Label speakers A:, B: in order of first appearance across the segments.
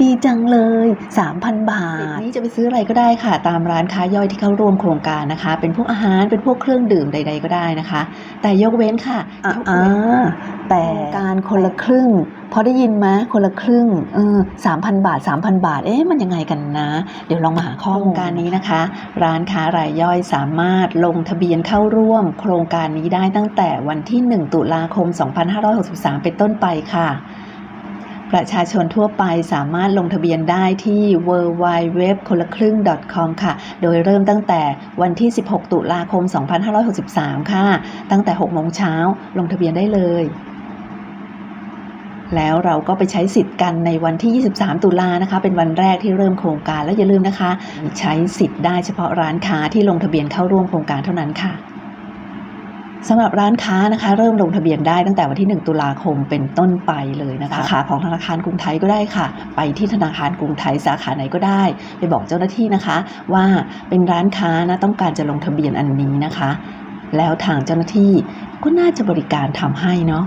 A: ดีจังเลย 3,000 บาทนี้จะไปซื้ออะไรก็ได้ค่ะ ตามร้านค้าย่อยที่เข้าร่วมโครงการนะคะ เป็นพวกอาหารเป็นพวกเครื่องดื่มใด ๆ ก็ได้นะคะ แต่ยกเว้นค่ะยกเว้นแต่การคนละครึ่งพอได้ยินไหมคนละครึ่งเออสามพันบาท 3,000 บาท เอ๊ะ มันยังไงกันนะ เดี๋ยวลองมาหาข้อมูลการนี้นะคะ ร้านค้ารายย่อยสามารถลงทะเบียนเข้าร่วม โครงการนี้ได้ตั้งแต่วันที่ 1 ตุลาคม 2563 เป็นต้นไปค่ะ ประชาชนทั่วไปสามารถลงทะเบียนได้ที่ w w w คนละครึ่ง .com ค่ะ โดยเริ่มตั้งแต่วันที่ 16 ตุลาคม 2563 ค่ะ ตั้งแต่ 6 โมงเช้าลงทะเบียนได้เลยแล้วเราก็ไปใช้สิทธิ์กันในวันที่ 23 ตุลานะคะ เป็นวันแรกที่เริ่มโครงการ แล้วอย่าลืมนะคะ ใช้สิทธิ์ได้เฉพาะร้านค้าที่ลงทะเบียนเข้าร่วมโครงการเท่านั้นค่ะ สำหรับร้านค้านะคะ เริ่มลงทะเบียนได้ตั้งแต่วันที่ 1 ตุลาคมเป็นต้นไปเลยนะคะสาขาของธนาคารกรุงไทยก็ได้ค่ะ ไปที่ธนาคารกรุงไทยสาขาไหนก็ได้ ไปบอกเจ้าหน้าที่นะคะ ว่าเป็นร้านค้านะต้องการจะลงทะเบียนอันนี้นะคะ แล้วทางเจ้าหน้าที่ก็น่าจะบริการทำให้เนาะ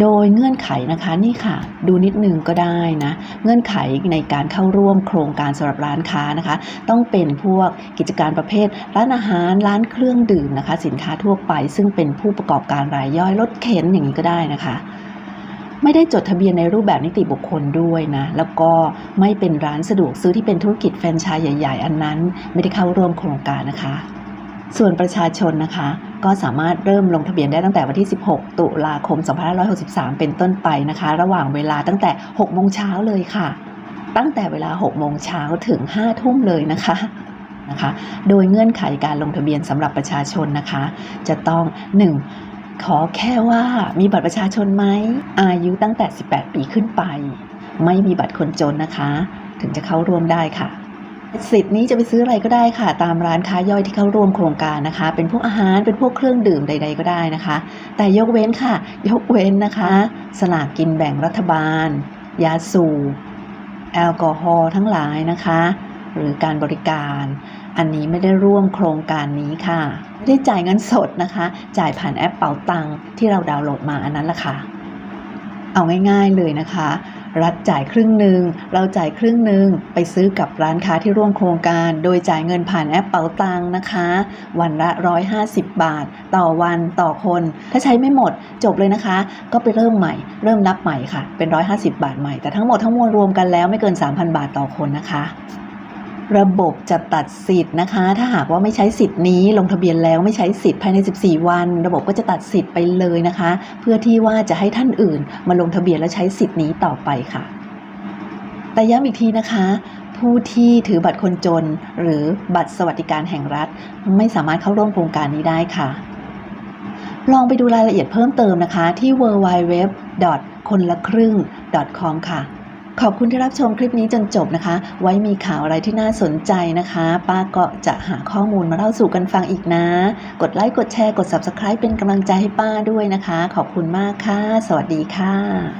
A: โดยเงื่อนไขนะคะนี่ค่ะ ดูนิดนึงก็ได้นะเงื่อนไขในการเข้าร่วมโครงการสำหรับร้านค้านะคะ ต้องเป็นพวกกิจการประเภท ร้านอาหารร้านเครื่องดื่มนะคะ สินค้าทั่วไป ซึ่งเป็นผู้ประกอบการรายย่อยรถเข็นอย่างนี้ก็ได้นะคะไม่ได้จดทะเบียนในรูปแบบนิติบุคคลด้วยนะ แล้วก็ไม่เป็นร้านสะดวกซื้อที่เป็นธุรกิจแฟรนไชส์ใหญ่ ๆ อันนั้น ไม่ได้เข้าร่วมโครงการนะคะ ส่วนประชาชนนะคะ ก็สามารถเริ่มลงทะเบียนได้ตั้งแต่วันที่ 16 ตุลาคม 2563 เป็นต้นไปนะคะ ระหว่างเวลาตั้งแต่ 6 โมงเช้าเลยค่ะ ตั้งแต่เวลา 6 โมงเช้าถึง 5 ทุ่มเลยนะคะนะคะ โดยเงื่อนไขการลงทะเบียนสำหรับประชาชนนะคะ จะต้อง 1. ขอแค่ว่ามีบัตรประชาชนไหมอายุตั้งแต่ 18 ปีขึ้นไป ไม่มีบัตรคนจนนะคะ ถึงจะเข้าร่วมได้ค่ะ สิทธิ์นี้จะไปซื้ออะไรก็ได้ค่ะ ตามร้านค้าย่อยที่เข้าร่วมโครงการนะคะ เป็นพวกอาหารเป็นพวกเครื่องดื่มใด ๆ ก็ได้นะคะ แต่ยกเว้นค่ะ ยกเว้นนะคะ สลากกินแบ่งรัฐบาล ยาสูบแอลกอฮอล์ทั้งหลายนะคะ หรือการบริการ อันนี้ไม่ได้ร่วมโครงการนี้ค่ะ ได้จ่ายเงินสดนะคะ จ่ายผ่านแอปเป๋าตังค์ที่เราดาวน์โหลดมาอันนั้นละค่ะเอาง่ายๆเลยนะคะ รัฐจ่ายครึ่งหนึ่ง เราจ่ายครึ่งหนึ่งไปซื้อกับร้านค้าที่ร่วมโครงการ โดยจ่ายเงินผ่านแอปเป๋าตังนะคะ วันละ 150 บาท ต่อวันต่อคน ถ้าใช้ไม่หมดจบเลยนะคะ ก็ไปเริ่มใหม่ เริ่มนับใหม่ค่ะ เป็น 150 บาทใหม่ แต่ทั้งหมดทั้งมวลรวมกันแล้วไม่เกิน 3,000 บาทต่อคนนะคะ ระบบจะตัดสิทธิ์นะคะ ถ้าหากว่าไม่ใช้สิทธิ์นี้ลงทะเบียนแล้วไม่ใช้สิทธิ์ภายใน 14 วัน ระบบก็จะตัดสิทธิ์ไปเลยนะคะ เพื่อที่ว่าจะให้ท่านอื่น มาลงทะเบียนและใช้สิทธิ์นี้ต่อไปค่ะ แต่ย้ำอีกทีนะคะผู้ที่ถือบัตรคนจน หรือบัตรสวัสดิการแห่งรัฐ ไม่สามารถเข้าร่วมโครงการนี้ได้ค่ะ ลองไปดูรายละเอียดเพิ่มเติมนะคะ ที่ www. คนละครึ่ง .com ค่ะ ขอบคุณที่รับชมคลิปนี้จนจบนะคะ ไว้มีข่าวอะไรที่น่าสนใจนะคะ ป้าก็จะหาข้อมูลมาเล่าสู่กันฟังอีกนะ กดไลค์กดแชร์กด Subscribe เป็นกำลังใจให้ป้าด้วยนะคะ ขอบคุณมากค่ะ สวัสดีค่ะ